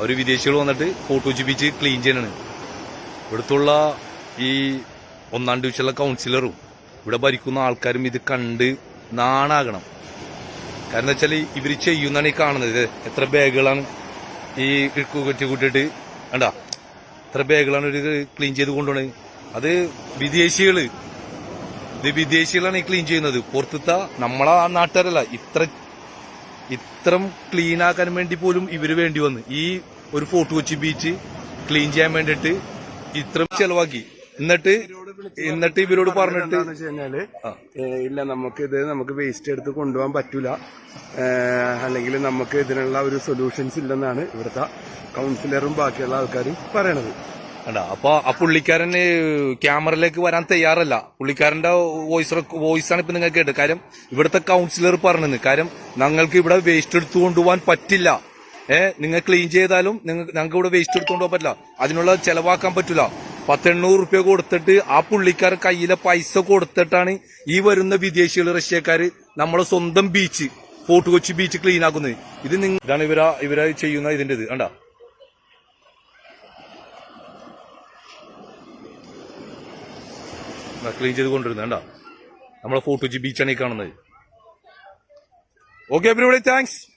അവർ വിദേശികൾ വന്നിട്ട് ഫോട്ടോജി beach clean ചെയ്യണാണ് ഇവിടുത്തുള്ള ഈ ഒന്നാം ഡിവിഷനിലെ കൗൺസിലറും ഇവിടെ ഭരിക്കുന്ന ആൾക്കാരും ഇത് കണ്ട് നാണാകണം. കാരണം വെച്ചാൽ ഇവർ ചെയ്യുന്നതാണ് ഈ കാണുന്നത്. എത്ര ബാഗുകളാണ് ഈ കെട്ടി കൂട്ടിയിട്ട് വേണ്ട എത്ര ബാഗുകളാണ് ഇവർ ക്ലീൻ ചെയ്ത് കൊണ്ടുപോണത് അത് വിദേശികൾ. ഇത് വിദേശികളാണ് ഈ ക്ലീൻ ചെയ്യുന്നത്. പുറത്തുത്ത നമ്മളെ നാട്ടുകാരല്ല ഇത്ര ഇത്രം ക്ലീൻ ആക്കാൻ വേണ്ടി പോലും ഇവർ വേണ്ടി വന്ന്. ഈ ഒരു ഫോർട്ട് കൊച്ചി ബീച്ച് ക്ലീൻ ചെയ്യാൻ വേണ്ടിട്ട് ഇത്ര ചെലവാക്കി. എന്നിട്ട് എന്നിട്ട് ഇവരോട് പറഞ്ഞിട്ട് കഴിഞ്ഞാൽ ഇല്ല നമുക്ക് ഇത് നമുക്ക് വേസ്റ്റ് എടുത്ത് കൊണ്ടുപോകാൻ പറ്റൂല. അല്ലെങ്കിൽ നമുക്ക് ഇതിനുള്ള ഒരു സൊല്യൂഷൻസ് ഇല്ലെന്നാണ് ഇവിടുത്തെ കൗൺസിലറും ബാക്കിയുള്ള ആൾക്കാരും പറയണത്. കണ്ടാ അപ്പൊ ആ പുള്ളിക്കാരൻ ക്യാമറയിലേക്ക് വരാൻ തയ്യാറല്ല. പുള്ളിക്കാരന്റെ വോയിസ് വോയിസ് ആണ് ഇപ്പൊ നിങ്ങൾ കേട്ടത് കാര്യം ഇവിടുത്തെ കൗൺസിലർ പറഞ്ഞത് കാര്യം ഞങ്ങൾക്ക് ഇവിടെ വേസ്റ്റ് എടുത്തു കൊണ്ടുപോകാൻ പറ്റില്ല. ഏഹ് നിങ്ങൾ ക്ലീൻ ചെയ്താലും നിങ്ങൾക്ക് ഞങ്ങൾക്ക് ഇവിടെ വേസ്റ്റ് എടുത്തു കൊണ്ടുപോകാൻ പറ്റില്ല. അതിനുള്ള ചെലവാക്കാൻ പറ്റില്ല പത്തെണ്ണൂറ് റുപ്യ കൊടുത്തിട്ട് ആ പുള്ളിക്കാരൻ കയ്യിലെ പൈസ കൊടുത്തിട്ടാണ് ഈ വരുന്ന വിദേശികൾ റഷ്യക്കാർ നമ്മളെ സ്വന്തം beach Fort Kochi beach clean ആക്കുന്നത്. ഇത് നിങ്ങൾ ഇതാണ് ഇവരാ ഇവരാ ചെയ്യുന്ന ഇതിന്റെ ഇത് കണ്ടാ? ക്ലീൻ ചെയ്ത് കൊണ്ടിരുന്നത് കണ്ടോ? നമ്മളെ ഫോർട്ട് കൊച്ചി ബീച്ചാണ് ഈ കാണുന്നത്. Okay everybody thanks